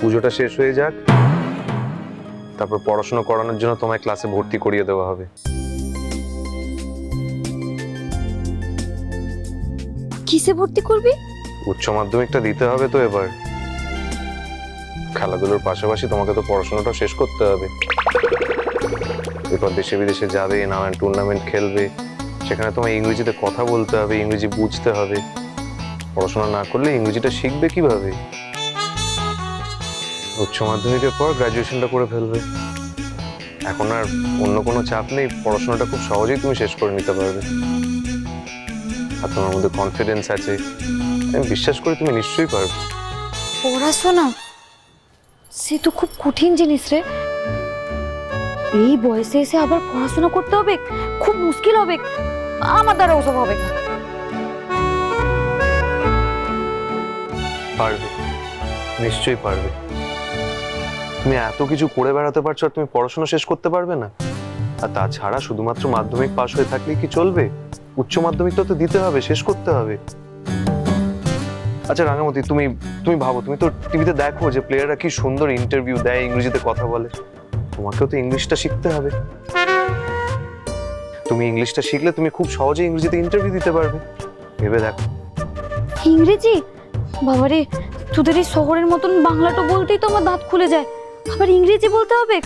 পুজোটা শেষ হয়ে যাক। তারপর পড়াশোনা করানোর জন্য তোমায় ক্লাসে ভর্তি করিয়ে দেওয়া হবে। কিসে ভর্তি করবি? উচ্চ মাধ্যমিকটা দিতে হবে তো এবার। খেলাধুলোর পাশাপাশি তোমাকে তো পড়াশোনাটা শেষ করতে হবে। এরপর দেশে বিদেশে যাবে নানান টুর্নামেন্ট খেলবে। সেখানে তোমায় ইংরেজিতে কথা বলতে হবে ইংরেজি বুঝতে হবে। পড়াশোনা না করলে ইংরেজিটা শিখবে কীভাবে? উচ্চ মাধ্যমিকের পর গ্রাজুয়েশনটা করে ফেলবে। এখন আর অন্য কোনো চাপ নেই পড়াশোনাটা খুব সহজেই তুমি শেষ করে নিতে পারবে। আর তোমার মধ্যে কনফিডেন্স আছে। আমি বিশ্বাস করি তুমি নিশ্চয়ই পারবে। পড়াশোনা? সে তো খুব কঠিন জিনিস রে। এই বয়সে এসে আবার পড়াশোনা করতে হবে? খুব মুশকিল হবে। আমার দ্বারা ওসব হবে পারবে। নিশ্চয়ই পারবে। তুমি এত কিছু করে বেড়াতে পারছ আর তুমি পড়াশোনা শেষ করতে পারবে না? আর তাছাড়া শুধুমাত্র মাধ্যমিক পাশ হয়ে থাকলেই কি চলবে? উচ্চ মাধ্যমিকটা তো দিতে হবে, শেষ করতে হবে। আচ্ছা রাঙামতি, তুমি তুমি ভাবো, তুমি তো টিভিতে দেখো যে প্লেয়াররা কি সুন্দর ইন্টারভিউ দেয়, ইংরেজিতে কথা বলে। তোমাকেও তো ইংলিশটা শিখতে হবে। তুমি ইংলিশটা শিখলে তুমি খুব সহজে ইংরেজিতে ইন্টারভিউ দিতে পারবে। ভেবে দেখো। ইংরেজি? বাবারে, তোদের এই শহরের মতন বাংলাটা বলতেই তো আমার দাঁত খুলে যায়। আবার ইংরেজি বলতে হবে?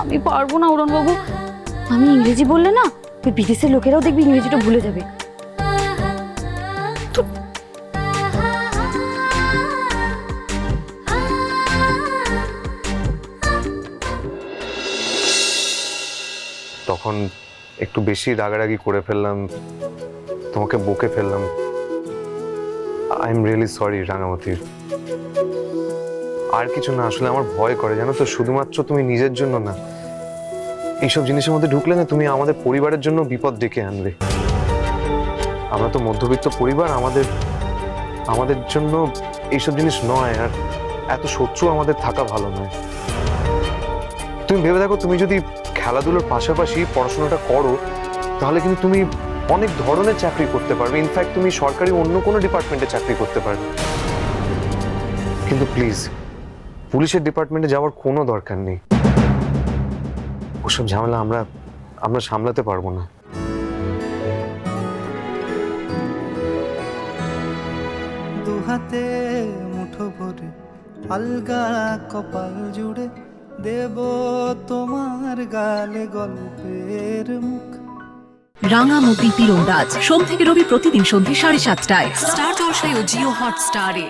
আমি পারব না উড়ন বাবু আমি ইংরেজি বললে না ওই বিদেশের লোকেরাও দেখবি ইংরেজিটা ভুলে যাবে। তখন একটু বেশি রাগারাগি করে ফেললাম তোমাকে বকে ফেললাম। I am really sorry Rangamati আর কিছু না, আসলে আমার ভয় করে, জানো তো? শুধুমাত্র তুমি নিজের জন্য না। এইসব জিনিসের মধ্যে ঢুকলে না তুমি আমাদের পরিবারের জন্য বিপদ ডেকে আনবে। আমরা তো মধ্যবিত্ত পরিবার, আমাদের আমাদের জন্য এইসব জিনিস নয়, আর এত শত্রু আমাদের থাকা ভালো নয়। তুমি ভেবে দেখো, তুমি যদি খেলাধুলোর পাশাপাশি পড়াশোনাটা করো, তাহলে কিন্তু তুমি অনেক ধরনের চাকরি করতে পারবে। ইনফ্যাক্ট তুমি সরকারি অন্য কোনো ডিপার্টমেন্টে চাকরি করতে পারবে। কিন্তু প্লিজ পুলিশের ডিপার্টমেন্টে যাওয়ার কোনো দরকার নেই। ওসব ঝামেলা আমরা আমরা সামলাতে পারব না। দুহাতে মুঠো ভরে আলগা কপাল জুড়ে দেব তোমার গালে গল্পের মুখ। রাঙামতি তীরন্দাজ। সোম থেকে রবি প্রতিদিন সন্ধ্যে সাড়ে সাতটায়। স্টার জলসায় ও জিও হটস্টারে।